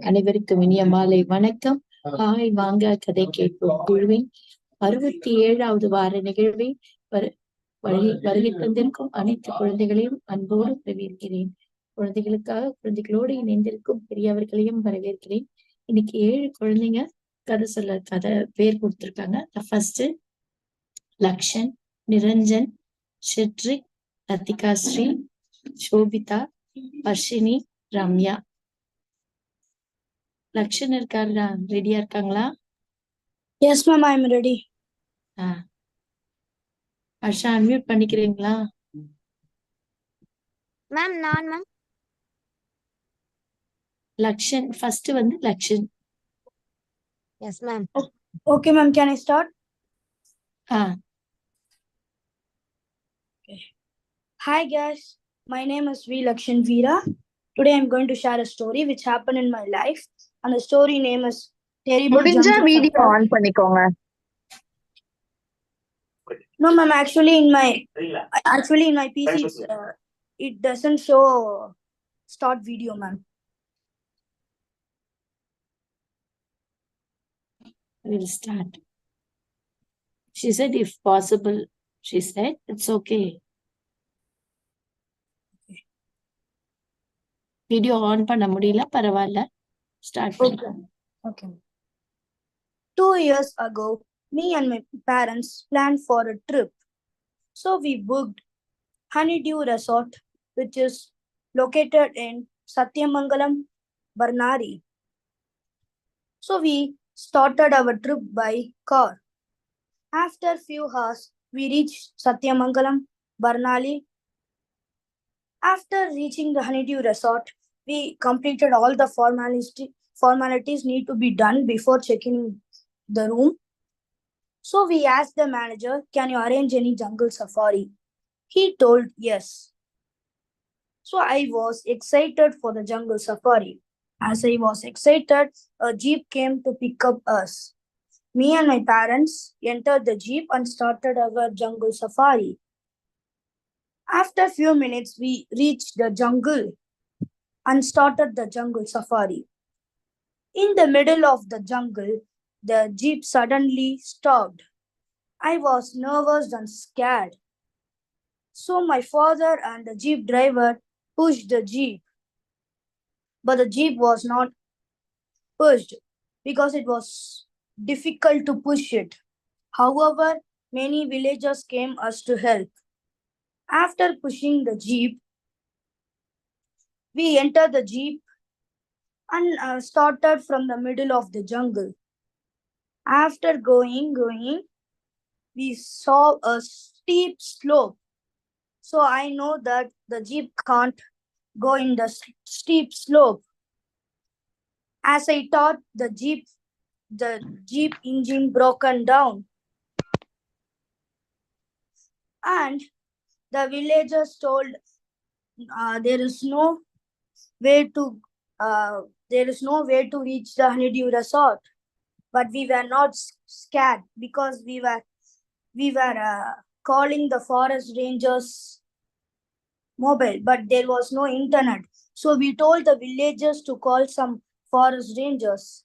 அனைவருக்கும் இனிய மாலை வணக்கம். ஹாய் வாங்க கதை கேட்போம் குழுவின் அறுபத்தி ஏழாவது வார நிகழ்வை வருகை தந்திருக்கும் அனைத்து குழந்தைகளையும் அன்போடு வரவேற்கிறேன். குழந்தைகளுக்காக குழந்தைகளோடு இணைந்திருக்கும் பெரியவர்களையும் வரவேற்கிறேன். இன்னைக்கு ஏழு குழந்தைங்க கதை சொல்ல கதை பேர் கொடுத்திருக்காங்க. ஃபர்ஸ்ட் லக்ஷன் நிரஞ்சன் ஷெட்ரிக் லத்திகா ஸ்ரீ சோபிதா வர்ஷினி ரம்யா லக்ஷன் இருக்காரா ரெடியா இருக்காங்களா? Yes, ma'am, I'm ready. ஆஹ் ஹர்ஷா அன்மியூட் பண்ணிக்கிறீங்களா? மேம் நான் மேம் லக்ஷன் ஃபர்ஸ்ட் வந்து Lakshan Yes, ma'am. Okay, okay ma'am. Can I start? Uh. Okay. Hi, guys. My name is V. Lakshan Veera. Today, I'm going to share a story which happened in my life. And the story name is Terrible video on panikonga. No, ma'am. Actually, in my actually in my PC, uh, it doesn't show start video, ma'am. we'll start she said if possible she said it's okay video on பண்ண முடியல பரவாயில்ல start Okay. Okay. Two years ago, me and my parents planned for a trip. So we booked Honeydew Resort, which is located in Satyamangalam, Barnari. So we started our trip by car. After few hours, we reached Satyamangalam, Barnali. After reaching the Honeydew Resort, we completed all the formality, formalities need to be done before checking the room. So we asked the manager, Can you arrange any jungle safari? He told yes. So I was excited for the jungle safari. As I was excited, a jeep came to pick up us. Me and my parents entered the jeep and started our jungle safari. After a few minutes, we reached the jungle and started the jungle safari. In the middle of the jungle, the jeep suddenly stopped. I was nervous and scared. So my father and the jeep driver pushed the jeep. But the jeep was not pushed because it was difficult to push it. However, many villagers came us to help. After pushing the jeep, we entered the jeep and uh, started from the middle of the jungle. After going, going, we saw a steep slope. So I know that the jeep can't go in the steep slope. As I thought, the jeep, the jeep engine broken down. And the villagers told uh, there is no way to uh, there is no way to reach the honeydew resort but we were not scared because we were we were uh, calling the forest rangers mobile but there was no internet so we told the villagers to call some forest rangers.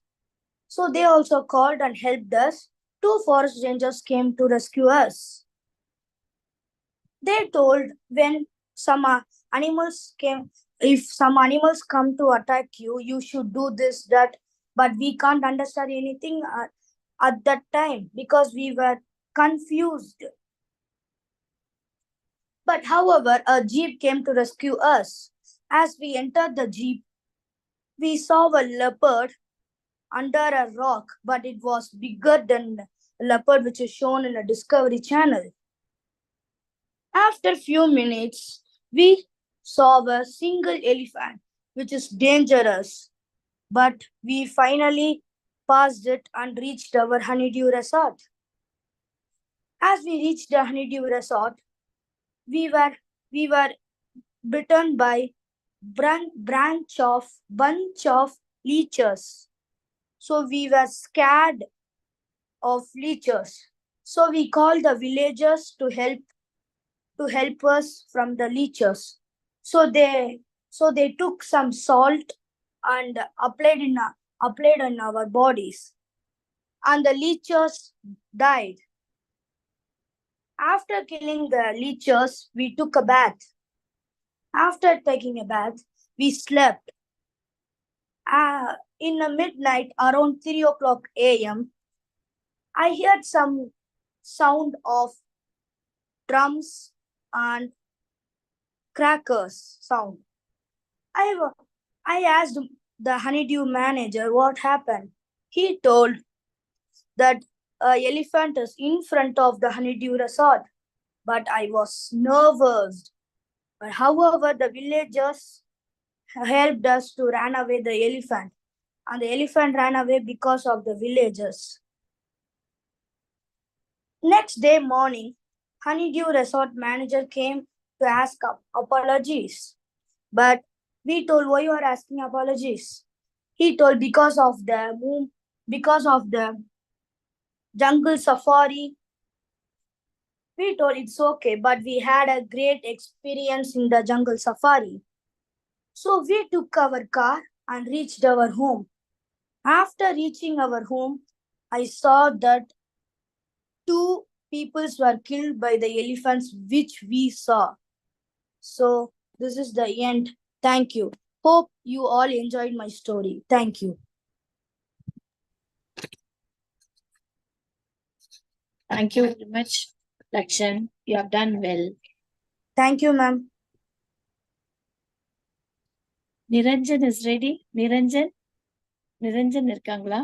So they also called and helped us. Two forest rangers came to rescue us. They told when some uh, animals came if some animals come to attack you you should do this that but we can't understand anything at, at that time because we were confused. But however a jeep came to rescue us. As we entered the jeep we saw a leopard under a rock but it was bigger than the leopard which is shown in the discovery channel after few minutes we saw a single elephant, which is dangerous. But we finally passed it and reached our honeydew resort. As we reached the honeydew resort, we were we were bitten by branch of bunch of leeches. So we were scared of leeches. So we called the villagers to help to help us from the leeches. So they so they took some salt and applied in applied on our bodies. And the leeches died. After killing the leeches, we took a bath. After taking a bath, we slept. Uh, in the midnight, around 3 o'clock a.m., I heard some sound of drums and crackers sound. I, I asked the honeydew manager what happened. He told that a elephant is in front of the honeydew resort, but I was nervous. But however, the villagers helped us to run away the elephant, and the elephant ran away because of the villagers. Next day morning, Honeydew Resort manager came to ask apologies. But we told why you are asking apologies. He told because of the moon, because of the jungle safari. We told it's okay, but we had a great experience in the jungle safari. So we took our car and reached our home. After reaching our home, I saw that two peoples were killed by the elephants which we saw. So this is the end. Thank you. Hope you all enjoyed my story. Thank you. Thank you very much, Lakshan. You have done well. Thank you, ma'am. Niranjan is ready. Niranjan? Niranjan இருக்காங்களா?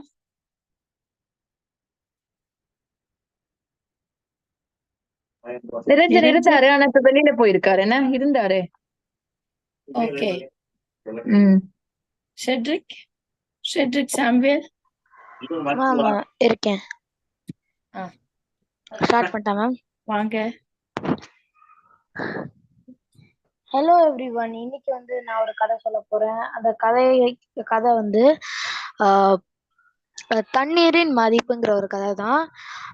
நிரஞ்சன். இருந்தாரு ஆனா இப்ப வெளியில போயிருக்காரு என்ன இருந்தாரு Shedrick? Shedrick Samuel? Ma'am இருக்கேன் ஆ. ஸ்டார்ட் பண்ணிட்டேன் மேம் வாங்க. ஹலோ எவ்ரி ஒன் இன்னைக்கு வந்து நான் ஒரு கதை சொல்ல போறேன். அந்த கதை கதை வந்து ஆஹ் தண்ணீரின் மதிப்புங்கிற ஒரு கதை தான்.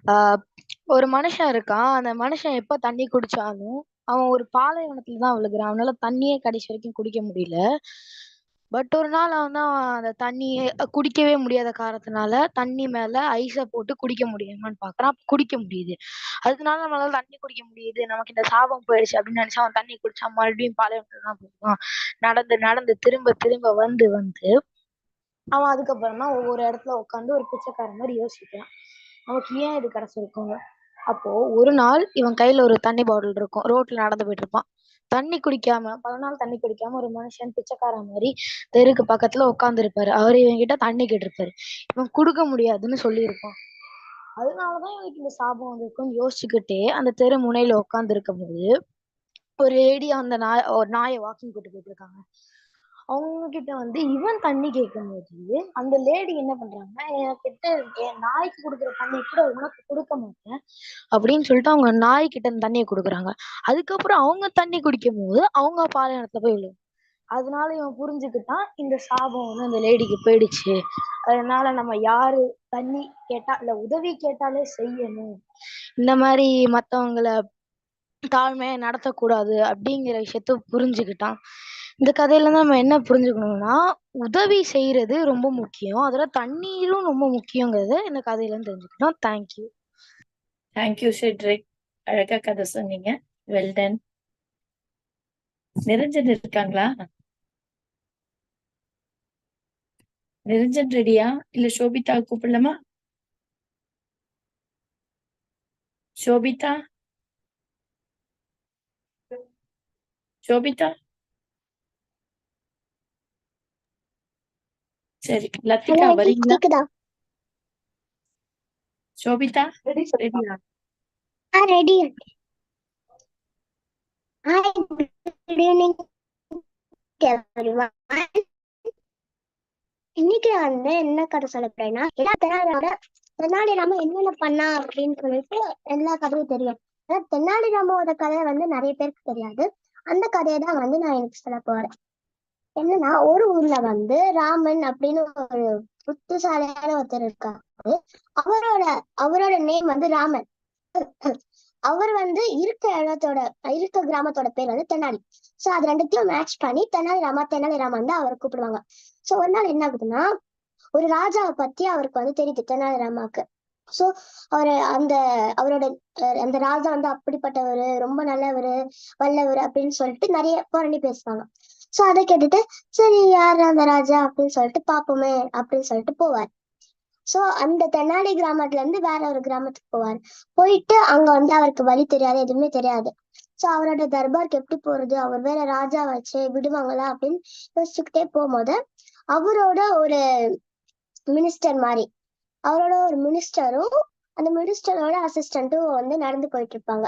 ஆஹ் ஒரு மனுஷன் இருக்கான். அந்த மனுஷன் எப்ப தண்ணி குடிச்சாலும் அவன் ஒரு பாலைவனத்துல தான் விழுகிறான். அவனால தண்ணியே கடைசி வரைக்கும் குடிக்க முடியல. பட் ஒரு நாள் அவன் தான் அந்த தண்ணியே குடிக்கவே முடியாத காரணத்தினால தண்ணி மேல ஐஸை போட்டு குடிக்க முடியுமான்னு பாக்குறான். குடிக்க முடியுது. அதனால நம்மளால தண்ணி குடிக்க முடியுது. நமக்கு இந்த சாபம் போயிடுச்சு அப்படின்னு நினச்சி அவன் தண்ணி குடிச்சா மறுபடியும் பாலைவனத்துல தான் போவான். நடந்து நடந்து திரும்ப திரும்ப வந்து வந்து அவன் அதுக்கப்புறமா ஒவ்வொரு இடத்துல உட்காந்து ஒரு பிச்சைக்காரன் மாதிரி யோசிக்கிறான். நமக்கு ஏன் இது கிடைச்சிருக்கும் அப்போ ஒரு நாள் இவன் கையில ஒரு தண்ணி பாட்டில் இருக்கும். ரோட்ல நடந்து போயிட்டு இருப்பான். தண்ணி குடிக்காம பல நாள் தண்ணி குடிக்காம ஒரு மனுஷன் பிச்சைக்கார மாதிரி தெருக்கு பக்கத்துல உட்கார்ந்து இருப்பாரு அவர் இவன் கிட்ட தண்ணி கேட்டிருப்பாரு. இவன் கொடுக்க முடியாதுன்னு சொல்லியிருப்பான். அதனாலதான் இவனுக்கு இந்த சாபம் வந்திருக்குன்னு யோசிச்சுக்கிட்டே அந்த தெரு முனையில உட்கார்ந்து இருக்கும் போது ஒரு லேடி அந்த நாய் ஒரு நாயை வாக்கிங் கூட்டு போயிட்டு இருக்காங்க அவங்க கிட்ட வந்து இவன் தண்ணி கேட்கும்போது அந்த லேடி என்ன பண்றாங்கன்னா என்கிட்ட என் நாய்க்கு கொடுக்குற தண்ணி கூட உனக்கு கொடுக்க மாட்டேன் அப்படின்னு சொல்லிட்டு அவங்க நாய்க்கிட்ட அந்த தண்ணியை கொடுக்குறாங்க. அதுக்கப்புறம் அவங்க தண்ணி குடிக்கும் போது அவங்க பாலைவனத்துல போய் விழுவும். அதனால இவன் புரிஞ்சுக்கிட்டான் இந்த சாபம் வந்து அந்த லேடிக்கு போயிடுச்சு. அதனால நம்ம யாரு தண்ணி கேட்டா இல்ல உதவி கேட்டாலே செய்யணும். இந்த மாதிரி மத்தவங்களை தாழ்மையா நடத்தக்கூடாது அப்படிங்கிற விஷயத்த புரிஞ்சுக்கிட்டான். இந்த கதையில இருந்து நம்ம என்ன புரிஞ்சுக்கணும்னா உதவி செய்யறது ரொம்ப முக்கியம் அதுல தண்ணீரும் ரொம்ப முக்கியங்கிறத இந்த கதையில இருந்து தெரிஞ்சுக்கிட்டோம் தேங்க்யூ Thank you, அழகா கதை சொன்னீங்க. வெல்டன் நிரஞ்சன் இருக்காங்களா? நிரஞ்சன் ரெடியா? இல்ல சோபிதா கூப்பிடலாமா? சோபிதா? சோபிதா? சரி, லத்திகா வரீங்களா? சோபிதா? ரெடியா? ஆ ரெடி ஹாய் குட் ஈவினிங் இன்னைக்கு வந்து என்ன கதை சொல்ல போறேன்னா எல்லா தென்னாலிராம தென்னாலிராம என்னென்ன பண்ணா அப்படின்னு சொல்லிட்டு எல்லா கதையும் தெரியும். ஆனா தென்னாலிராமோட கதை வந்து நிறைய பேருக்கு தெரியாது. அந்த கதையை தான் வந்து நான் எனக்கு சொல்ல போறேன். என்னன்னா ஒரு ஊர்ல வந்து ராமன் அப்படின்னு ஒரு புத்திசாலியான ஒருத்தர் இருக்காரு. அவரோட அவரோட நேம் வந்து ராமன். அவர் வந்து இருக்க இடத்தோட இருக்க கிராமத்தோட பேர் வந்து தெனாலி சோ அது ரெண்டுத்தையும் மேட்ச் பண்ணி தெனாலி ராமா தெனாலி ராமா வந்து அவரை கூப்பிடுவாங்க. சோ ஒரு நாள் என்ன ஆகுதுன்னா ஒரு ராஜாவை பத்தி அவருக்கு வந்து தெரியுது தெனாலி ராமாக்கு சோ அவரு அந்த அவரோட அந்த ராஜா வந்து அப்படிப்பட்டவரு ரொம்ப நல்லவரு வல்லவர் அப்படின்னு சொல்லிட்டு நிறைய புரணி பேசுவாங்க. சோ அதை கேட்டுட்டு சரி யார் அந்த ராஜா அப்படின்னு சொல்லிட்டு பாப்போமே அப்படின்னு சொல்லிட்டு போவார். சோ அந்த தென்னாடி கிராமத்துல இருந்து வேற ஒரு கிராமத்துக்கு போவார். போயிட்டு அங்க வந்து அவருக்கு வழி தெரியாது எதுவுமே தெரியாது. சோ அவரோட தர்பாருக்கு எப்படி போறது? அவர் வேற ராஜா வச்சு விடுவாங்களா அப்படின்னு யோசிச்சுக்கிட்டே போகும்போது அவரோட ஒரு மினிஸ்டர் மாதிரி அவரோட ஒரு மினிஸ்டரும் அந்த மினிஸ்டரோட அசிஸ்டண்ட்டும் வந்து நடந்து போயிட்டு இருப்பாங்க.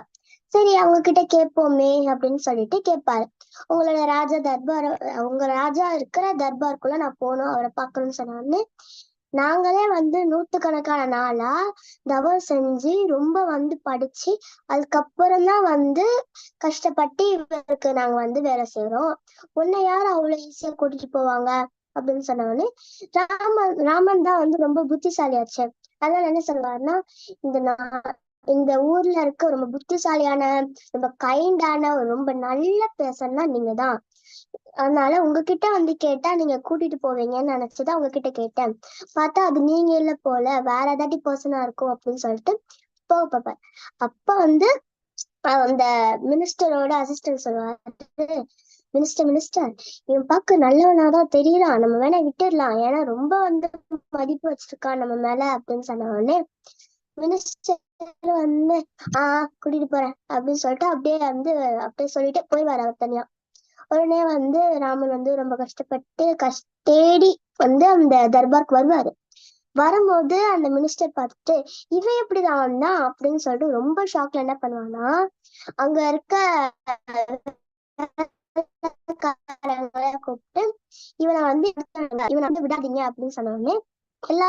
சரி அவங்க கிட்ட கேட்போமே அப்படின்னு சொல்லிட்டு கேட்பாரு உங்களோட ராஜா தர்பார் உங்க ராஜா இருக்கிற தர்பாருக்குள்ள நான் போகணும் அவரை பார்க்கணும்னு சொன்னான்னு நாங்களே வந்து நூத்துக்கணக்கான நாளா தவம் செஞ்சு ரொம்ப வந்து படிச்சு அதுக்கப்புறம் தான் வந்து கஷ்டப்பட்டு இவருக்கு நாங்க வந்து வேலை செய்யறோம் உன்னை யார் அவ்வளவு ஈஸியா கூட்டிட்டு போவாங்க? அப்படின்னு சொன்னவொடனே ராமன் ராமன் தான் வந்து ரொம்ப புத்திசாலியாச்சு அதனால என்ன சொல்லுவாருன்னா இந்த நான் இந்த ஊர்ல இருக்க ரொம்ப புத்திசாலியான ரொம்ப கைண்டான ரொம்ப நல்ல பேசன்னா நீங்க தான். அதனால உங்ககிட்ட வந்து கேட்டா நீங்க கூட்டிட்டு போவீங்கன்னு நினைச்சுதான் உங்ககிட்ட கேட்டேன். பார்த்தா அது நீங்க இல்ல போல வேற ஏதாட்டி பர்சனா இருக்கும் அப்படின்னு சொல்லிட்டு போக பார்ப்பேன் அப்ப வந்து அந்த மினிஸ்டரோட அசிஸ்டன்ட் சொல்லுவாரு மினிஸ்டர் மினிஸ்டர் இவன் பார்க்க நல்லவனாதான் தெரியறான். நம்ம வேணா விட்டுடலாம். ஏன்னா ரொம்ப வந்து மதிப்பு வச்சிருக்கான் நம்ம மேல அப்படின்னு சொன்ன உடனே மினிஸ்டர் வந்து ஆஹ் கூட்டிட்டு போறேன் அப்படின்னு சொல்லிட்டு அப்படியே வந்து அப்படியே சொல்லிட்டு போய் அவர் தனியா. உடனே வந்து ராமன் வந்து ரொம்ப கஷ்டப்பட்டு கஷ் தேடி வந்து அந்த தர்பாருக்கு வருவாரு. வரும்போது அந்த மினிஸ்டர் பார்த்துட்டு இவன் எப்படிதான் வந்தா அப்படின்னு சொல்லிட்டு ரொம்ப ஷாக்ல என்ன பண்ணுவான்னா அங்க இருக்க கூப்பிட்டு இவனை வந்து இவனை வந்து விடாதீங்க அப்படின்னு சொன்ன உடனே எல்லா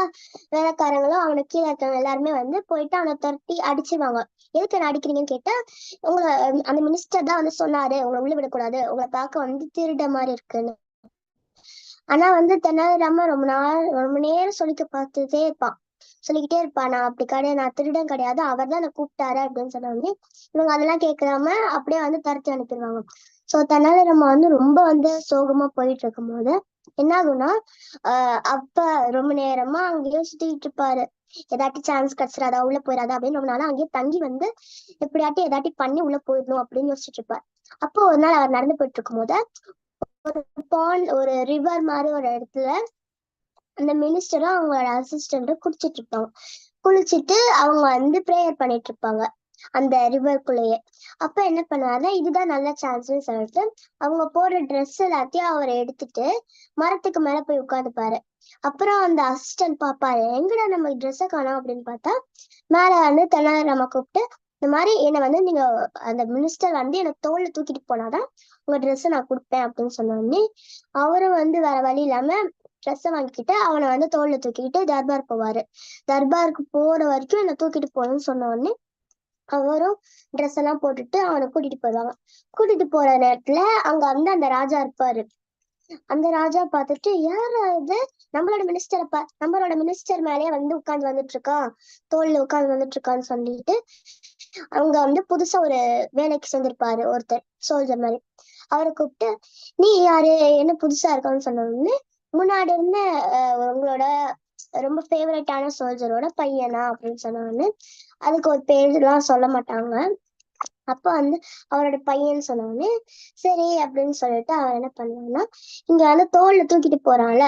வேலைக்காரங்களும் அவனை கீழே இருக்கவங்க எல்லாருமே வந்து போயிட்டு அவனை துரத்தி அடிச்சிருவாங்க. எதுக்கு என்ன அடிக்கிறீங்கன்னு கேட்டா உங்களை அந்த மினிஸ்டர் தான் வந்து சொன்னாரு உங்களை உள்ள விடக்கூடாது உங்களை பார்க்க வந்து திருட மாதிரி இருக்குன்னு. ஆனா வந்து தெனாலிராமன் ரொம்ப நாள் ரொம்ப நேரம் சொல்லிக்க பார்த்துட்டே இருப்பான். சொல்லிக்கிட்டே இருப்பான் நான் அப்படி கிடையாது நான் திருடன் கிடையாது அவர் தான் என்ன கூப்பிட்டாரு அப்படின்னு சொன்ன உடனே இவங்க அதெல்லாம் கேட்காம அப்படியே வந்து தரத்தி அனுப்பிடுவாங்க. சோ தெனாலிராமன் வந்து ரொம்ப வந்து சோகமா போயிட்டு இருக்கும்போது என்ன ஆகும்னா ஆஹ் அப்ப ரொம்ப நேரமா அங்கேயே சுத்திட்டு இருப்பாரு. ஏதாட்டி சான்ஸ் கிடைச்சிடாதா உள்ள போயிடாதா அப்படின்னு ரொம்ப நாளா அங்கேயே தங்கி வந்து எப்படியாட்டி ஏதாட்டி பண்ணி உள்ள போயிடணும் அப்படின்னு யோசிச்சுட்டு இருப்பாரு. அப்போ ஒரு நாள் அவர் நடந்து போயிட்டு இருக்கும்போது ஒரு பாண்ட் ஒரு ரிவர் மாதிரி ஒரு இடத்துல அந்த மினிஸ்டரும் அவங்களோட அசிஸ்டன்ட குடிச்சிட்டு இருப்பாங்க. குளிச்சுட்டு அவங்க வந்து ப்ரேயர் பண்ணிட்டு இருப்பாங்க. அந்த ரிவர்க்குள்ளேயே அப்ப என்ன பண்ணுவாருன்னா இதுதான் நல்ல சான்ஸ்னு சொல்லிட்டு அவங்க போடுற ட்ரெஸ் எல்லாத்தையும் அவர் எடுத்துட்டு மரத்துக்கு மேல போய் உட்காந்துப்பாரு. அப்புறம் அந்த அசிஸ்டன்ட் பாப்பாரு எங்கடா நம்ம ட்ரெஸ்ஸை காணோம்? அப்படின்னு பார்த்தா மேல வந்து தெனாலிராம கூப்பிட்டு இந்த மாதிரி என்னை வந்து நீங்க அந்த மினிஸ்டர் வந்து என்னை தோல்ல தூக்கிட்டு போனாதான் உங்க ட்ரெஸ்ஸை நான் கொடுப்பேன் அப்படின்னு சொன்ன உடனே அவரும் வந்து வேற வழி இல்லாம ட்ரெஸ்ஸை வாங்கிக்கிட்டு அவனை வந்து தோல்ல தூக்கிக்கிட்டு தர்பார் போவாரு. தர்பாருக்கு போற வரைக்கும் என்னை தூக்கிட்டு போகணும்னு சொன்ன உடனே அவரும் ட்ரெஸ் எல்லாம் போட்டுட்டு அவனை கூட்டிட்டு போயிடுவாங்க. கூட்டிட்டு போற நேரத்துல அங்க வந்து அந்த ராஜா இருப்பாரு. அந்த ராஜா பார்த்துட்டு யார் நம்மளோட மினிஸ்டர் அப்ப நம்மளோட மினிஸ்டர் மேலேயே வந்து உட்கார்ந்து வந்துட்டு இருக்கான் தோல்ல உட்கார்ந்து வந்துட்டு இருக்கான்னு சொல்லிட்டு அவங்க வந்து புதுசா ஒரு வேலைக்கு சேர்ந்திருப்பாரு ஒருத்தர் சோல்ஜர் மாதிரி. அவரை கூப்பிட்டு நீ யாரு? என்ன புதுசா இருக்கான்னு சொன்ன உடனே முன்னாடி இருந்த அஹ், உங்களோட ரொம்ப ஃபேவரட்டான சோல்ஜரோட பையனா? அப்படின்னு சொன்ன உடனே அதுக்கு ஒரு பேர் சொல்ல மாட்டாங்க. அப்போ வந்து அவரோட பையன் சொன்ன சரி அப்படின்னு சொல்லிட்டு அவன் என்ன பண்ணுவான்னா இங்க வந்து தோல்ல தூக்கிட்டு போறான்ல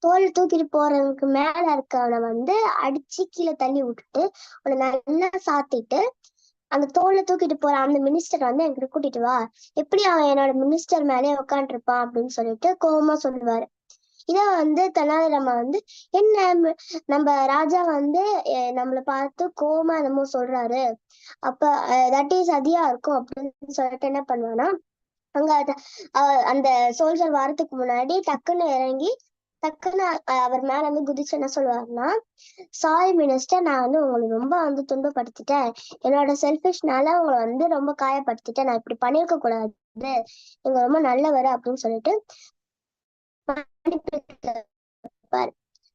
தோல் தூக்கிட்டு போறவனுக்கு மேல இருக்கவனை வந்து அடிச்சு கீழே தள்ளி விட்டுட்டு அவனை நல்லா சாத்திட்டு அந்த தோல்ல தூக்கிட்டு போற அந்த மினிஸ்டர் வந்து என்கிட்ட கூட்டிட்டு வா. எப்படி அவன் என்னோட மினிஸ்டர் மேலே உட்காந்துருப்பான் அப்படின்னு சொல்லிட்டு கோபமா சொல்லுவாரு. இதை வந்து தெனாலிராமன் வந்து என்ன நம்ம ராஜா வந்து நம்மளை நம்மள பார்த்து கோமா என்னமோ சொல்றாரு. அப்ப தட் இஸ் அதியா இருக்கும் அப்படின்னு சொல்லிட்டு என்ன பண்ணுவானா அங்க அந்த சோல்ஜர் வாரத்துக்கு முன்னாடி டக்குன்னு இறங்கி டக்குன்னு அவர் மேல வந்து குதிச்சு என்ன சொல்லுவாருன்னா சாரி மினிஸ்டர் நான் வந்து உங்களை ரொம்ப வந்து துன்பப்படுத்திட்டேன். என்னோட செல்ஃபிஷ்னால உங்களை வந்து ரொம்ப காயப்படுத்திட்டேன். நான் இப்படி பண்ணிருக்க கூடாது. நீங்க ரொம்ப நல்லவர் அப்படின்னு சொல்லிட்டு மன்னிப்பு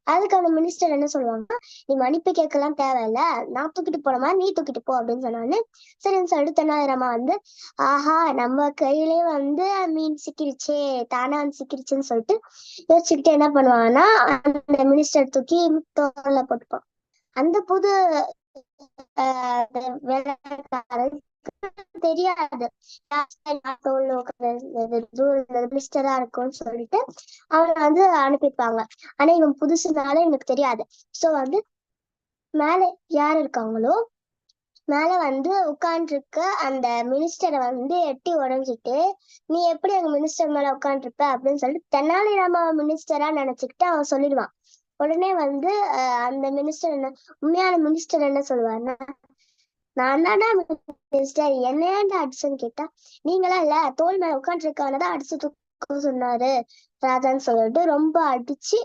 அதுக்கு அந்த மினிஸ்டர் என்ன சொல்லுவாங்க? நீ மன்னிப்பு கேட்கலாம் தேவையில்ல. நான் தூக்கிட்டு போனமா நீ தூக்கிட்டு போ அப்படின்னு சொன்னான்னு. சரின்னு சொல்லிட்டு தென்னாலிராமா வந்து ஆஹா நம்ம கையிலே வந்து மீன் சிக்கிருச்சே தானா வந்து சிக்கிருச்சுன்னு சொல்லிட்டு யோசிச்சுக்கிட்டு என்ன பண்ணுவாங்கன்னா அந்த மினிஸ்டர் தூக்கி தோல்ல போட்டுப்பான். அந்த புது ஆஹ் தெரியாது. மிஸ்டரா இருக்கும்னு சொல்லிட்டு அவனை வந்து அனுப்பிப்பாங்க. ஆனா இவன் புதுசுனால எனக்கு தெரியாது. சோ வந்து மேல யார் இருக்காங்களோ மேல வந்து உட்காந்துருக்க அந்த மினிஸ்டரை வந்து எட்டி உடஞ்சிட்டு நீ எப்படி அங்க மினிஸ்டர் மேல உட்காந்துருப்ப அப்படின்னு சொல்லிட்டு தெனாலிராம மினிஸ்டரா நினைச்சுக்கிட்டு அவன் சொல்லிடுவான். உடனே வந்து அந்த மினிஸ்டர் என்ன உண்மையான மினிஸ்டர் என்ன சொல்லுவாருன்னா நான் தான்டா மினிஸ்டர் என்னையாண்டா ஏன்டா அடிச்சேன்னு கேட்டா நீங்களா இல்ல தோல் மேல உட்காந்துருக்கவனதான் அடிச்சு தூக்க சொன்னாரு. ராஜான்னு சொல்லிட்டு ரொம்ப அடிச்சு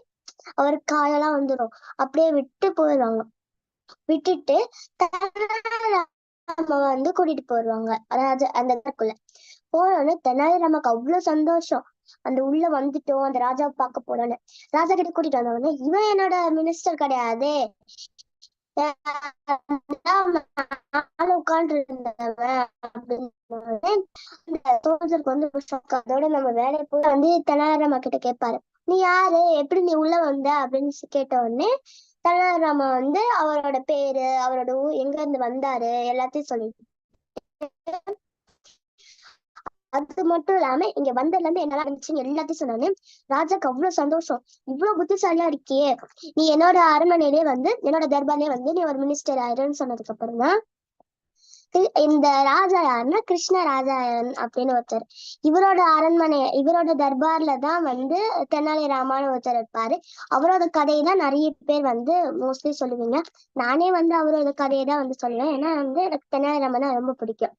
அவர் காயெல்லாம் வந்துரும். அப்படியே விட்டு போயிடுவாங்க. விட்டுட்டு தெனாலிராம வந்து கூட்டிட்டு போயிடுவாங்க. அதாவது அந்த இடத்துக்குள்ள. போனோடனே தெனாலிராமனுக்கு அவ்வளவு சந்தோஷம். அந்த உள்ள வந்துட்டோம் அந்த ராஜாவை பார்க்க போறோன்னு ராஜா கிட்ட கூட்டிட்டு வந்தவொடனே இவன் என்னோட மினிஸ்டர் கிடையாதே. உட்கார்ந்து இருந்தவன் அப்படின்னு வந்து அதோட நம்ம வேலை போய் வந்து தெனாலிராமா கிட்ட கேட்பாரு. நீ யாரு? எப்படி நீ உள்ள வந்த? அப்படின்னு கேட்ட உடனே தெனாலிராமா வந்து அவரோட பேரு அவரோட எங்க இருந்து வந்தாரு எல்லாத்தையும் சொல்லிட்டு அது மட்டும் இல்லாம இங்க வந்ததுல இருந்து என்னால இருந்துச்சுன்னு எல்லாத்தையும் சொன்னானே ராஜாக்கு அவ்வளவு சந்தோஷம். இவ்வளவு புத்திசாலியா இருக்கியே. நீ என்னோட அரண்மனையிலே வந்து என்னோட தர்பார்லயே வந்து நீ ஒரு மினிஸ்டர் ஆயிருன்னு சொன்னதுக்கு அப்புறம் தான் இந்த ராஜா யாருன்னா கிருஷ்ண ராஜாயன் அப்படின்னு ஒருத்தர். இவரோட அரண்மனை இவரோட தர்பார்ல தான் வந்து தெனாலிராமான்னு ஒருத்தர் இருப்பாரு. அவரோட கதையை தான் நிறைய பேர் வந்து மோஸ்ட்லி சொல்லுவீங்க. நானே வந்து அவரோட கதையை தான் வந்து சொல்லுவேன். ஏன்னா வந்து எனக்கு தெனாலிராமன் ரொம்ப பிடிக்கும்.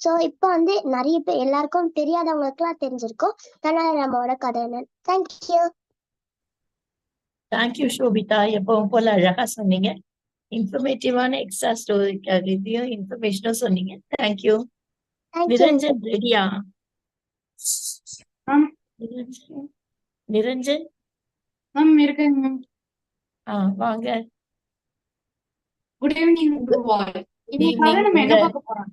சோ இப்போ வந்து நிறைய பேர் எல்லாருக்கும் தெரியாதவங்களுக்கு எல்லாம் தெரிஞ்சிருக்கும் தெனாலிராமாவோட கதை என்ன? தேங்க்யூ தேங்க்யூ ஷோபிதா எப்பவும் போல அழகா சொன்னீங்க. இன்ஃபர்மேட்டிவான எக்ஸ்ட்ரா ஸ்டோரிக்காக இதையும் இன்ஃபர்மேஷனும் சொன்னீங்க. தேங்க்யூ நிரஞ்சன் ரெடியா நிரஞ்சன்? நிரஞ்சன்? மேம் இருக்கேங்க மேம். ஆ வாங்க. குட் ஈவினிங் டு ஆல் இன்னைக்கு. நம்ம என்ன பார்க்க போறோம்?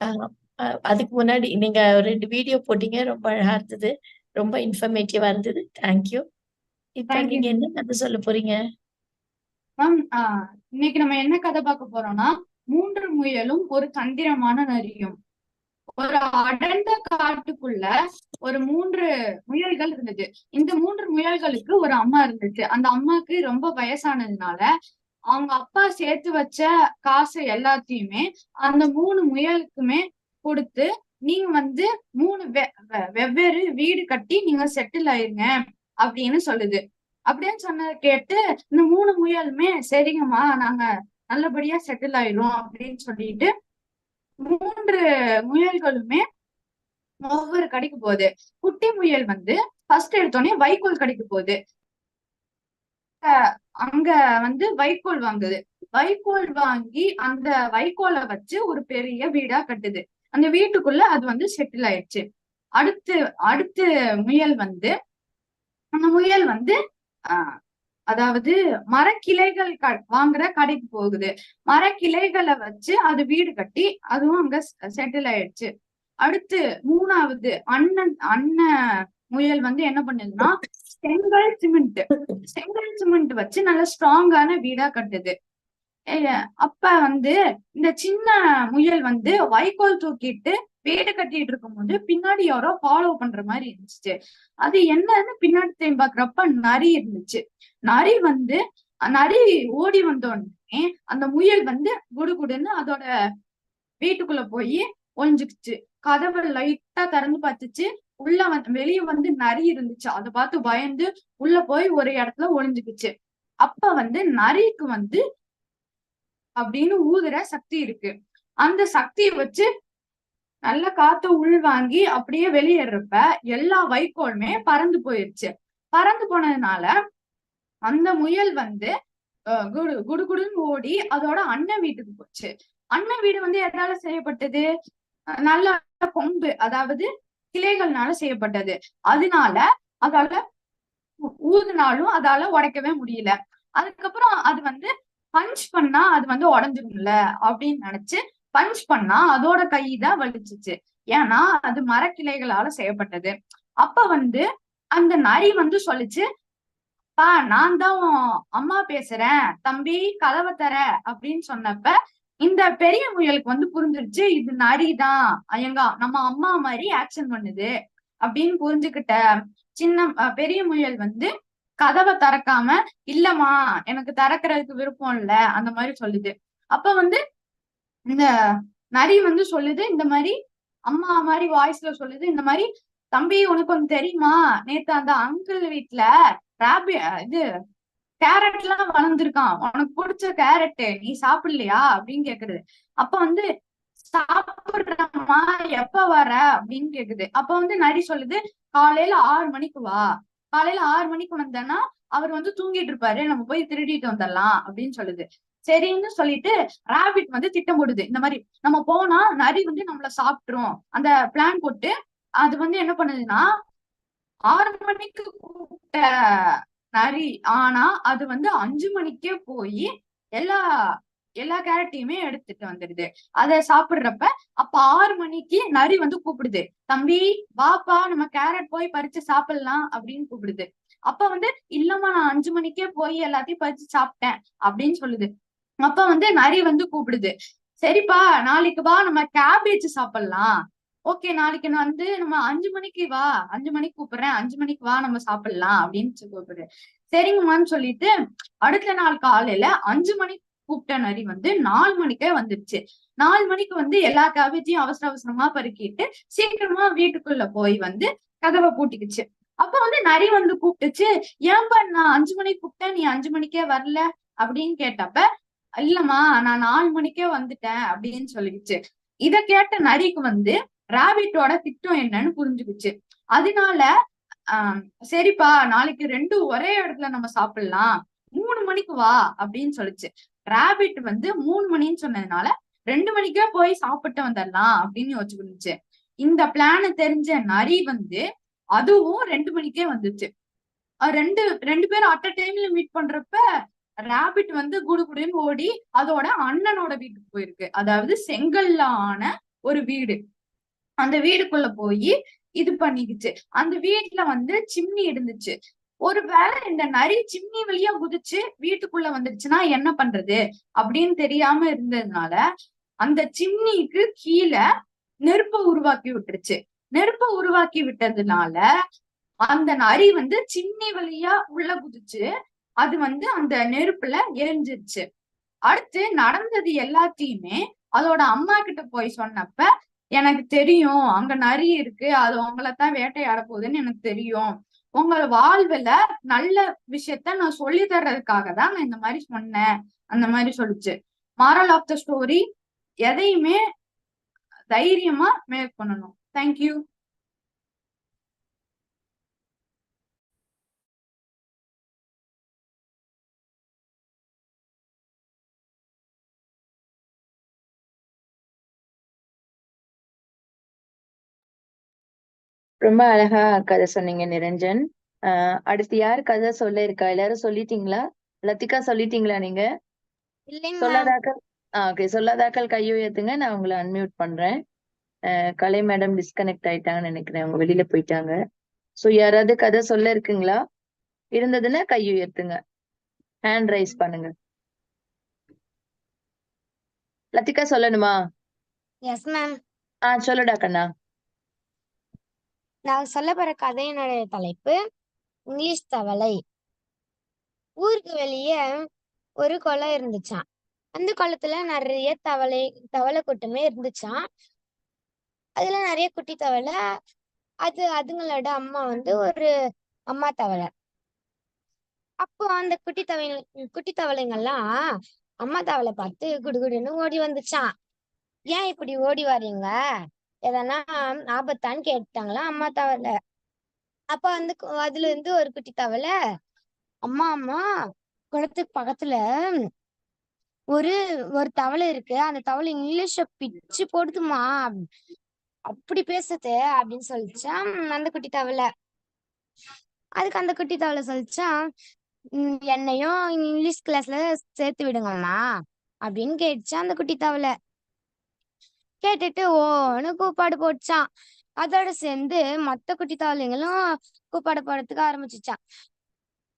ஆ, அதுக்கு முன்னாடி நீங்க ரெண்டு வீடியோ போட்டீங்க. ரொம்ப அழகா இருந்தது. ரொம்ப இன்ஃபர்மேட்டிவா இருந்தது. தேங்க்யூ இப்போ. நீங்க என்ன கதை சொல்ல போறீங்க? மேம் இன்னைக்கு நம்ம என்ன கதை பார்க்க போறோம்னா மூன்று முயலும் ஒரு தந்திரமான நரியும். ஒரு அடர்ந்த காட்டுக்குள்ள ஒரு மூன்று முயல்கள் இருந்தது. இந்த மூன்று முயல்களுக்கு ஒரு அம்மா இருந்துச்சு. அந்த அம்மாக்கு ரொம்ப வயசானதுனால அவங்க அப்பா சேர்த்து வச்ச காசு எல்லாத்தையுமே அந்த மூணு முயலுக்குமே கொடுத்து நீங்க வந்து மூணு வெ- வெ- வெவ்வேறு வீடு கட்டி நீங்க செட்டில் ஆயிருங்க அப்படின்னு சொல்லுது. அப்படின்னு சொன்னதை கேட்டு இந்த மூணு முயலுமே சரிங்கம்மா நாங்க நல்லபடியா செட்டில் ஆயிரும் அப்படின்னு சொல்லிட்டு மூன்று முயல்களுமே ஒவ்வொரு கடைக்கு போகுது. குட்டி முயல் வந்து ஃபர்ஸ்ட் எடுத்தோடனே வைக்கோல் கடைக்கு போகுது. அங்க வந்து வைக்கோல் வாங்குது. வைக்கோல் வாங்கி அந்த வைக்கோலை வச்சு ஒரு பெரிய வீடா கட்டுது. அந்த வீட்டுக்குள்ள அது வந்து செட்டில் ஆயிடுச்சு. அடுத்து அடுத்து முயல் வந்து அந்த முயல் வந்து ஆஹ் அதாவது மரக்கிளைகள் க- வாங்குற கடைக்கு போகுது. மரக்கிளைகளை வச்சு அது வீடு கட்டி அதுவும் அங்க செட்டில் ஆயிடுச்சு. அடுத்து மூணாவது அண்ணன் அண்ணன் முயல் வந்து என்ன பண்ணுதுன்னா செங்கல் சிமெண்ட். செங்கல் சிமெண்ட் வச்சு நல்ல ஸ்ட்ராங்கான வீடா கட்டுது. அப்ப வந்து இந்த சின்ன முயல் வந்து வைக்கோல் தூக்கிட்டு வீடு கட்டிட்டு இருக்கும்போது பின்னாடி யாரோ ஃபாலோ பண்ற மாதிரி இருந்துச்சு. அது என்னன்னு பின்னாடி திரும்பி பாக்குறப்ப நரி இருந்துச்சு. நரி வந்து நரி ஓடி வந்த உடனே அந்த முயல் வந்து குடுகுடுன்னு அதோட வீட்டுக்குள்ள போய் ஒழிஞ்சுக்குச்சு கதவை லைட்டா திறந்து பார்த்துச்சு. உள்ள வந்து வெளிய வந்து நரி இருந்துச்சு. அதை பார்த்து பயந்து உள்ள போய் ஒரு இடத்துல ஒளிஞ்சுக்குச்சு. அப்ப வந்து நரிக்கு வந்து அப்படின்னு ஊதுற சக்தி இருக்கு. அந்த சக்தியை வச்சு நல்ல காத்து உள் வாங்கி அப்படியே வெளியேறப்ப எல்லா வைக்கோலுமே பறந்து போயிருச்சு. பறந்து போனதுனால அந்த முயல் வந்து குடு குடுகுடுன்னு ஓடி அதோட அண்ணன் வீட்டுக்கு போச்சு. அண்ணன் வீடு வந்து எதால செய்யப்பட்டது? நல்ல கொம்பு. அதாவது கிளைகள்னால செய்யப்பட்டது. அதனால அதால ஊதுனாலும் அதால உடைக்கவே முடியல. அதுக்கப்புறம் அது வந்து பஞ்ச் பண்ணா அது வந்து உடைஞ்சிரும்ல அப்படின்னு நினைச்சு பஞ்ச் பண்ணா அதோட கை தான் வலிச்சிச்சு. ஏன்னா அது மரக்கிளைகளால செய்யப்பட்டது. அப்ப வந்து அந்த நரி வந்து சொல்லுச்சு பா நான் தான் அம்மா பேசுறேன். தம்பி கதவை தர. அப்படின்னு சொன்னப்ப இந்த பெரிய முயலுக்கு வந்து புரிஞ்சிருச்சு இது நரிதான் எங்க நம்ம அம்மா மாதிரி ஆக்ஷன் பண்ணுது அப்படின்னு புரிஞ்சுக்கிட்ட சின்ன பெரிய முயல் வந்து கதவை திறக்காம இல்லம்மா எனக்கு திறக்கிறதுக்கு விருப்பம் இல்ல அந்த மாதிரி சொல்லுது. அப்ப வந்து இந்த நரி வந்து சொல்லுது இந்த மாதிரி அம்மா மாதிரி வாய்ஸ்ல சொல்லுது இந்த மாதிரி தம்பி உனக்கு ஒண்ணு தெரியுமா? நேத்து அந்த அங்கிள் வீட்டுல ராபி இது கேரட் எல்லாம் வளர்ந்துருக்கான். உனக்கு பிடிச்ச கேரட் நீ சாப்பிடலையா? அப்படின்னு கேக்குறது. அப்ப வந்து சாப்பிடுறமா எப்ப வர? அப்படின்னு கேக்குது. அப்ப வந்து நரி சொல்லுது காலையில ஆறு மணிக்கு வா. காலையில ஆறு மணிக்கு வந்தேன்னா அவர் வந்து தூங்கிட்டு இருப்பாரு. நம்ம போய் திருடிட்டு வந்துடலாம் அப்படின்னு சொல்லுது. சரின்னு சொல்லிட்டு ராபிட் வந்து திட்டம் போடுது. இந்த மாதிரி நம்ம போனா நரி வந்து நம்மள சாப்பிட்டுரும். அந்த பிளான் போட்டு அது வந்து என்ன பண்ணுதுன்னா ஆறு மணிக்கு கூப்பிட்ட நரி ஆனா அது வந்து அஞ்சு மணிக்கே போய் எல்லா எல்லா கேரட்டையுமே எடுத்துட்டு வந்துடுது. அத சாப்பிடுறப்ப அப்ப ஆறு மணிக்கு நரி வந்து கூப்பிடுது. தம்பி வாப்பா நம்ம கேரட் போய் பறிச்சு சாப்பிடலாம் அப்படின்னு கூப்பிடுது. அப்ப வந்து இல்லம்மா நான் அஞ்சு மணிக்கே போய் எல்லாத்தையும் பறிச்சு சாப்பிட்டேன் அப்படின்னு சொல்லுது. அப்ப வந்து நரி வந்து கூப்பிடுது. சரிப்பா நாளைக்கு வா நம்ம கேபேஜ் சாப்பிடலாம் ஓகே நாளைக்கு நான் வந்து நம்ம அஞ்சு மணிக்கு வா அஞ்சு மணிக்கு கூப்பிடுறேன் அஞ்சு மணிக்கு வா நம்ம சாப்பிடலாம் அப்படின்னு சொல்லி கூப்பிடுது சரிங்கம்மான்னு சொல்லிட்டு அடுத்த நாள் காலையில அஞ்சு மணிக்கு கூப்பிட்ட நரி வந்து நாலு மணிக்கே வந்துருச்சு. நாலு மணிக்கு வந்து எல்லா கேபேஜையும் அவசர அவசரமா பருக்கிட்டு சீக்கிரமா வீட்டுக்குள்ள போய் வந்து கதவை பூட்டிக்குச்சு. அப்ப வந்து நரி வந்து கூப்பிட்டுச்சு ஏன்பா நான் அஞ்சு மணிக்கு கூப்பிட்டேன் நீ அஞ்சு மணிக்கே வரல? அப்படின்னு கேட்டப்ப இல்லம்மா நான் நாலு மணிக்கே வந்துட்டேன் அப்படின்னு சொல்லிடுச்சு இத கேட்ட நரிக்கு வந்து ராபிட்டோட திட்டம் என்னன்னு புரிஞ்சுக்குச்சு. அதனால ஆஹ் சரிப்பா நாளைக்கு ரெண்டும் ஒரே இடத்துல நம்ம சாப்பிடலாம். மூணு மணிக்கு வா அப்படின்னு சொல்லிச்சு. ராபிட் வந்து மூணு மணின்னு சொன்னதுனால ரெண்டு மணிக்கே போய் சாப்பிட்டு வந்துடலாம் அப்படின்னு யோசிச்சுக்கிருந்துச்சு இந்த பிளான தெரிஞ்ச நரி வந்து அதுவும் ரெண்டு மணிக்கே வந்துச்சு. ரெண்டு ரெண்டு பேரும் அட் அ டைம்ல மீட் பண்றப்ப ராபிட் வந்து குடுகுடுன்னு ஓடி அதோட அண்ணனோட வீட்டுக்கு போயிருக்கு. அதாவது செங்கல்ல ஆன ஒரு வீடு. அந்த வீடுக்குள்ள போய் இது பண்ணிக்கிச்சு. அந்த வீட்டுல வந்து சிம்னி இருந்துச்சு. ஒருவேளை இந்த நரி சிம்னி வழியா குதிச்சு வீட்டுக்குள்ள வந்துருச்சுன்னா என்ன பண்றது? அப்படின்னு தெரியாம இருந்ததுனால அந்த சிம்னிக்கு கீழே நெருப்பை உருவாக்கி விட்டுருச்சு. நெருப்பை உருவாக்கி விட்டதுனால அந்த நரி வந்து சிம்னி வழியா உள்ள குதிச்சு அது வந்து அந்த நெருப்புல எரிஞ்சிருச்சு. அடுத்து நடந்தது எல்லாத்தையுமே அதோட அம்மா கிட்ட போய் சொன்னப்ப எனக்கு தெரியும். அங்க நரி இருக்கு. அது உங்களைத்தான் வேட்டையாட போகுதுன்னு எனக்கு தெரியும். உங்க வாழ்வுல நல்ல விஷயத்த நான் சொல்லி தர்றதுக்காக தான் நான் இந்த மாதிரி சொன்னேன். அந்த மாதிரி சொல்லிச்சு. மாரல் ஆஃப் த ஸ்டோரி எதையுமே தைரியமா மேற்கொள்ளணும் தேங்க்யூ ரொம்ப அழகா கதை சொன்னீங்க நிரஞ்சன். ஆஹ் அடுத்து யார் கதை சொல்ல இருக்கா? எல்லாரும் சொல்லிட்டீங்களா? லத்திகா சொல்லிட்டீங்களா நீங்க? சொல்லாதாக்கள் ஆஹ் ஓகே. சொல்லாதாக்கள் கை உயர்த்துங்க. நான் உங்களை அன்மியூட் பண்றேன். கலை மேடம் டிஸ்கனெக்ட் ஆயிட்டாங்கன்னு நினைக்கிறேன். அவங்க வெளியில போயிட்டாங்க. சோ யாராவது கதை சொல்ல இருக்குங்களா? இருந்ததுன்னா கை உயர்த்துங்க. ஹேண்ட் ரைஸ் பண்ணுங்க. லத்திகா சொல்லணுமா? எஸ் மேம் ஆஹ் சொல்லுடா கண்ணா. நான் சொல்ல போற கதையினுடைய தலைப்பு இங்கிலீஷ் தவளை. ஊருக்கு வெளியே ஒரு குளம் இருந்துச்சான் அந்த குளத்துல நிறைய தவளை தவளை கூட்டமே இருந்துச்சான் அதுல நிறைய குட்டி தவளை அது அதுங்களோட அம்மா வந்து ஒரு அம்மா தவளை. அப்போ அந்த குட்டி தவளை குட்டி தவளைங்கெல்லாம் அம்மா தவளை பார்த்து குடுகுடுன்னு ஓடி வந்துச்சான் ஏன் இப்படி ஓடி வரீங்க எதனா ஆபத்தான்னு கேட்டாங்களா அம்மா தவளை அப்ப வந்து அதுல இருந்து ஒரு குட்டி தவளை அம்மா அம்மா குளத்துக்கு பக்கத்துல ஒரு ஒரு தவளை இருக்கு. அந்த தவளை இங்கிலீஷ பிச்சு போடுதுமா அப்படி பேசுது அப்படின்னு சொல்லிச்சா அந்த குட்டி தவளை அதுக்கு அந்த குட்டி தவளை சொல்லிச்சா என்னையும் இங்கிலீஷ் கிளாஸ்ல சேர்த்து விடுங்கம்மா அப்படின்னு கேட்டுச்சா அந்த குட்டி தவளை கேட்டுட்டு ஓன்னு கூப்பாடு போட்டுச்சான் அதோட சேர்ந்து மத்த குட்டி தவளைங்களும் கூப்பாடு போடுறதுக்கு ஆரம்பிச்சுச்சான்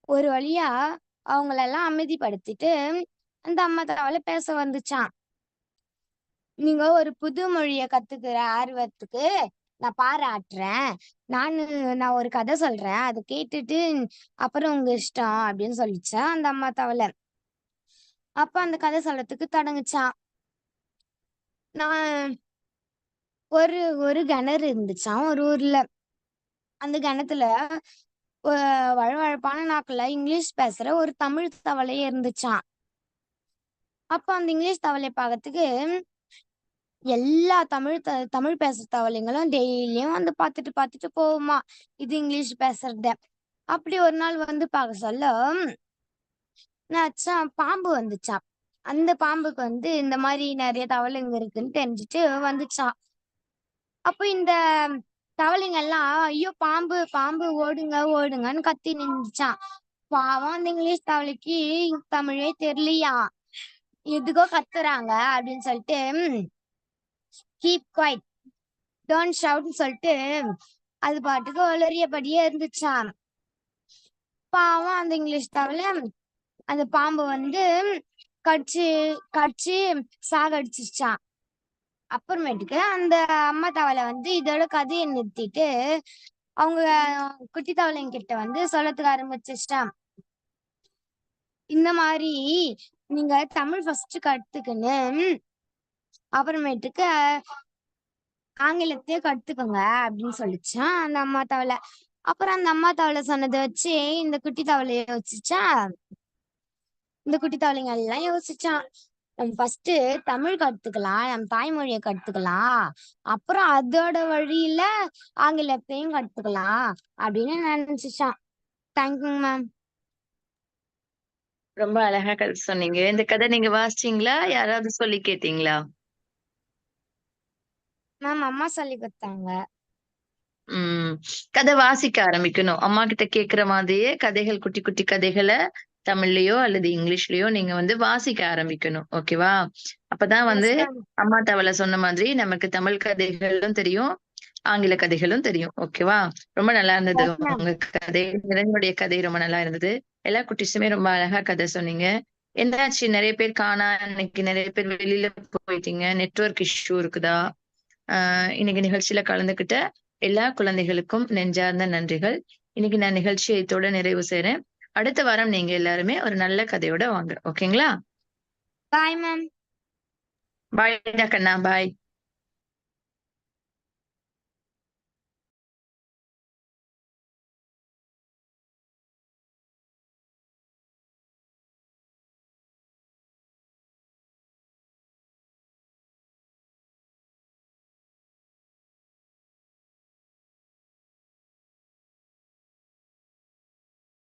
ஒரு வழியா அவங்களெல்லாம் அமைதிப்படுத்திட்டு அந்த அம்மா தவளை பேச வந்துச்சான் நீங்க ஒரு புது மொழிய கத்துக்கிற ஆர்வத்துக்கு நான் பாராட்டுறேன். நானு நான் ஒரு கதை சொல்றேன். அதை கேட்டுட்டு அப்புறம் உங்க இஷ்டம் அப்படின்னு சொல்லிச்சா அந்த அம்மா தவளை. அப்ப அந்த கதை சொல்றதுக்கு தொடங்குச்சான் நான் ஒரு ஒரு கிணறு இருந்துச்சாம் ஒரு ஊர்ல. அந்த கிணத்துல வழவழப்பான நாக்குல இங்கிலீஷ் பேசுற ஒரு தமிழ் தவளை இருந்துச்சான் அப்ப அந்த இங்கிலீஷ் தவளை பார்க்கறதுக்கு எல்லா தமிழ் த தமிழ் பேசுற தவளைங்களும் டெய்லியும் வந்து பார்த்துட்டு பார்த்துட்டு போகுமா? இது இங்கிலீஷ் பேசுறத. அப்படி ஒரு நாள் வந்து பார்க்க சொல்ல நான் பாம்பு வந்துச்சான் அந்த பாம்புக்கு வந்து இந்த மாதிரி நிறைய தவளைங்க இருக்குன்னு தெரிஞ்சுட்டு வந்துச்சான் அப்போ இந்த தவளைங்க எல்லாம் ஐயோ பாம்பு பாம்பு ஓடுங்க ஓடுங்கன்னு கத்தி நின்றுச்சான் பாவம் அந்த இங்கிலீஷ் தவளைக்கு தமிழே தெரியலையா? எதுக்கோ கத்துறாங்க அப்படின்னு சொல்லிட்டு கீப் குவைட் டோன்ட் ஷவுட்னு சொல்லிட்டு அது பாட்டுக்கு ஒளறியபடியே இருந்துச்சான் பாவம் அந்த இங்கிலீஷ் தவளை அந்த பாம்பு வந்து கடிச்சு கடிச்சு சாகடிச்சிருச்சான் அப்புறமேட்டுக்கு அந்த அம்மா தவளை வந்து இதோட கதையை நிறுத்திட்டு அவங்க குட்டி தவளைங்க கிட்ட வந்து சொல்லத்துக்கு ஆரம்பிச்சிச்சான் இந்த மாதிரி நீங்க தமிழ் ஃபர்ஸ்ட் கத்துக்குன்னு அப்புறமேட்டுக்கு ஆங்கிலத்தையே கத்துக்கோங்க அப்படின்னு சொல்லிச்சான் அந்த அம்மா தவளை. அப்புறம் அந்த அம்மா தவளை சொன்னதை வச்சு இந்த குட்டி தவளைய வச்சுச்சா இந்த குட்டி தவளைங்க எல்லாம் யோசிச்சான். நம்ம ஃபர்ஸ்ட் தமிழ் கத்துக்கலாம் நம்ம தாய்மொழியை கத்துக்கலாம் அப்புறம் அதோட வழியில ஆங்கிலத்தையும் கத்துக்கலாம் அப்படின்னு நினைச்சுச்சான். தேங்க்யூ மேம் ரொம்ப அழகா கதை சொன்னீங்க. இந்த கதை நீங்க வாசிச்சீங்களா? யாராவது சொல்லி கேட்டீங்களா? மேம் அம்மா சொல்லி கொடுத்தாங்க. உம் கதை வாசிக்க ஆரம்பிக்கணும். அம்மா கிட்ட கேக்குற மாதிரியே கதைகள் குட்டி குட்டி கதைகளை தமிழ்லயோ அல்லது இங்கிலீஷ்லயோ நீங்க வந்து வாசிக்க ஆரம்பிக்கணும் ஓகேவா அப்பதான் வந்து. அம்மா தவளை சொன்ன மாதிரி நமக்கு தமிழ் கதைகளும் தெரியும் ஆங்கில கதைகளும் தெரியும் ஓகேவா ரொம்ப நல்லா இருந்தது. உங்க கதை நிரஞ்சனுடைய கதை ரொம்ப நல்லா இருந்தது. எல்லா குட்டிஸுமே ரொம்ப அழகா கதை சொன்னீங்க. என்னாச்சு? நிறைய பேர் காணா இன்னைக்கு நிறைய பேர் வெளியில போயிட்டீங்க. நெட்வொர்க் இஷ்யூ இருக்குதா? ஆஹ் இன்னைக்கு நிகழ்ச்சியில கலந்துக்கிட்ட எல்லா குழந்தைகளுக்கும் நெஞ்சார்ந்த நன்றிகள். இன்னைக்கு நான் நிகழ்ச்சியை இதோட நிறைவு செய்றேன். அடுத்த வாரம் நீங்க எல்லாருமே ஒரு நல்ல கதையோட வாங்க. ஓகேங்களா? பாய் மேம் பாய் கண்ணா பாய்